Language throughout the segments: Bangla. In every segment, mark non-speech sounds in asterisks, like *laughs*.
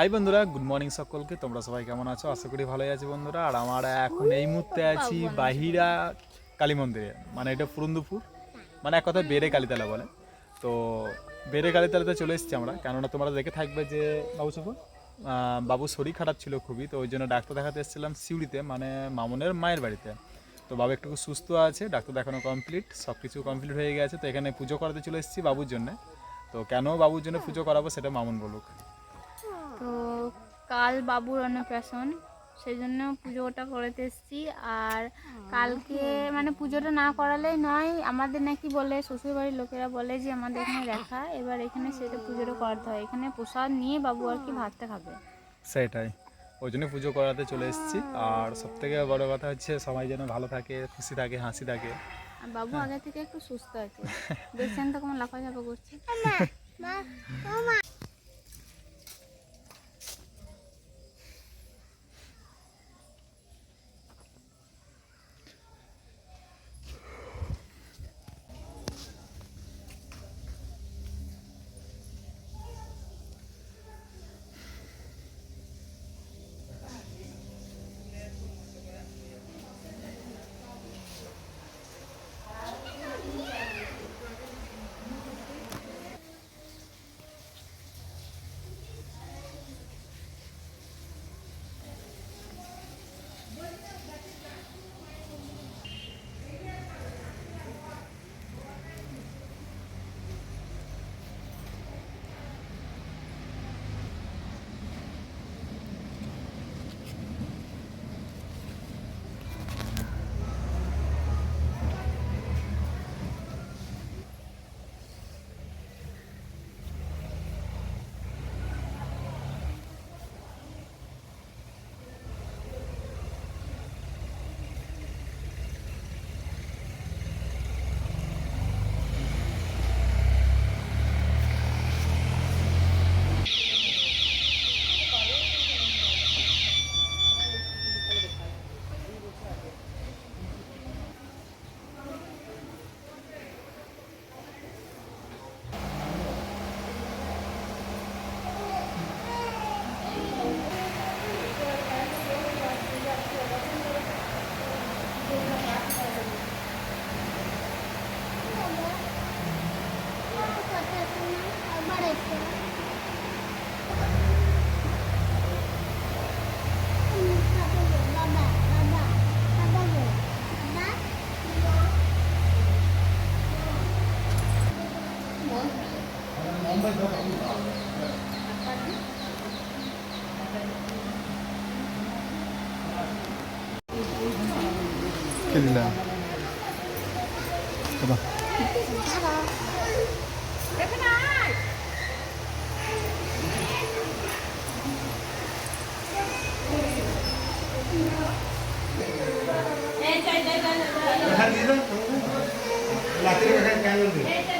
হাই বন্ধুরা। গুড মর্নিং সকলকে। তোমরা সবাই কেমন আছো? আশা করি ভালোই আছি বন্ধুরা। আর আমরা এখন এই মুহূর্তে আছি বাহিরা কালী মন্দিরে। মানে এটা পুরন্দুপুর। মানে এক কথায় বেড়ে কালীতলা বলে। তো বেড়ে কালীতলাতে চলে এসেছি আমরা। কেননা তোমরা দেখে থাকবে যে বাবু সফর বাবু শরীর খারাপ ছিল খুবই তো ওই জন্য ডাক্তার দেখাতে এসেছিলাম সিউড়িতে মানে মামনের মায়ের বাড়িতে। তো বাবা একটু সুস্থ আছে ডাক্তার দেখানো কমপ্লিট সব কিছু কমপ্লিট হয়ে গেছে। তো এখানে পুজো করাতে চলে এসেছি বাবুর জন্য। তো কেন বাবুর জন্য পুজো করাবো সেটা মামুন বলুক। তো কাল বাবুর অন্নপ্রাশন সেই জন্য পুজোটা করতে এসেছি। আর কালকে মানে পুজোটা না করালেই নয় আমাদের নাকি বলে শ্বশুরবাড়ির লোকেরা বলে যে আমাদের এখানে দেখা এবার এখানে সেটা পুজোটা করাতে হয়। এখানে প্রসাদ নিয়ে বাবু আর কি ভাতটা খাবে। সেটাই। ওই জন্য পুজো করাতে চলে এসেছি। আর সব থেকে বড় কথা হচ্ছে সবাই যেন ভালো থাকে খুশি থাকে হাসি থাকে। আর বাবু আগে থেকে একটু সুস্থ আছে। দেখছেন তো কেমন লাফাঝাফা করছে। 走吧。来，奶奶。哎，来来来来来。你还在吗？来，你看看你。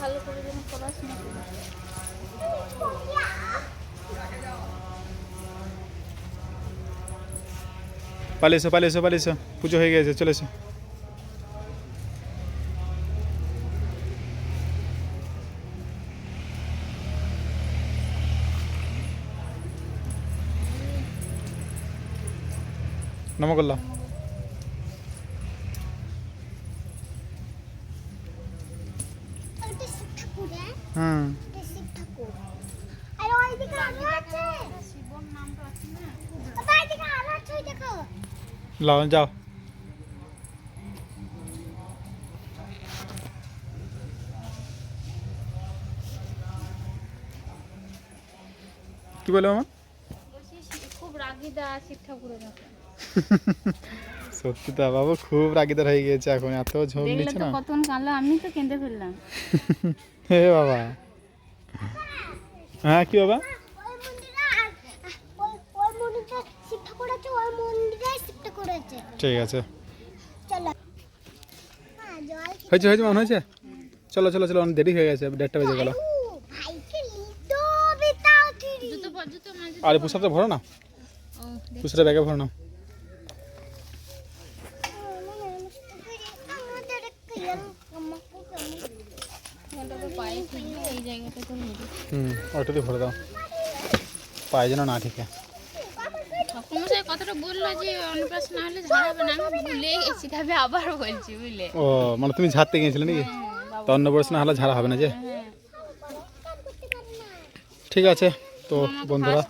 ভালো করে যেন পড়াশোনা করে। পালিয়ে এসো পালিয়ে এসো পালিয়ে এসো পুজো হয়ে গেছে, চলে দেখো লাও যাও। কি বলে মামা? খুব রাগিদা শিব ঠাকুরের *laughs* সত্যি তো বাবু খুব রাগিদার হয়ে গিয়েছে এখন এত ঝোল নিচ্ছে না। কতক্ষণ কাঁদলো আমি তো কেঁদে ফেললাম। *laughs* হে বাবা। হ্যাঁ কি বাবা? ঠিক আছে। চলো। হ্যাঁ হয়েছে হয়েছে মনে হয়েছে? চলো চলো চলো অনেক দেরি হয়ে গেছে দেড়টা বেজে গেল। আরে পুষাপটা ভরো না। পুষাটা ব্যাগে ভরো না। পায়ে এই জায়গাটা তো হুম ওটাতে ভরে দাও। পায়ে যেন না ঠিকে। ঠাকুমশাই কথাটা বলল যে অন্নপ্রাশন না হলে ঝাড় না। আমি ভুলে গেছি তবে আবার বলছি বুঝলে? ও মানে তুমি ঝাড়তে গিয়েছিলে নাকি? তো অন্য না হলে ঝাড়া হবে না যে? হ্যাঁ। ঠিক আছে তো বন্ধুরা।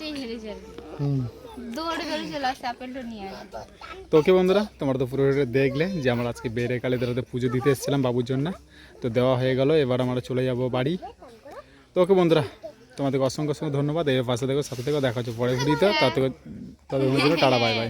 হুম। তো ওকে বন্ধুরা, তোমরা তো পুরো দেখলে যে আমরা আজকে বেড়ে কালে দাঁড়াতে পুজো দিতে এসেছিলাম বাবুর জন্য। তো দেওয়া হয়ে গেল, এবার আমরা চলে যাব বাড়ি। তো ওকে বন্ধুরা, তোমাদেরকে অসংখ্য অসংখ্য ধন্যবাদ। এর পাশে দেখো সাথে থেকে দেখা হচ্ছে পরে ভিডিওতে। থেকে তাদের জন্য টাটা বাই বাই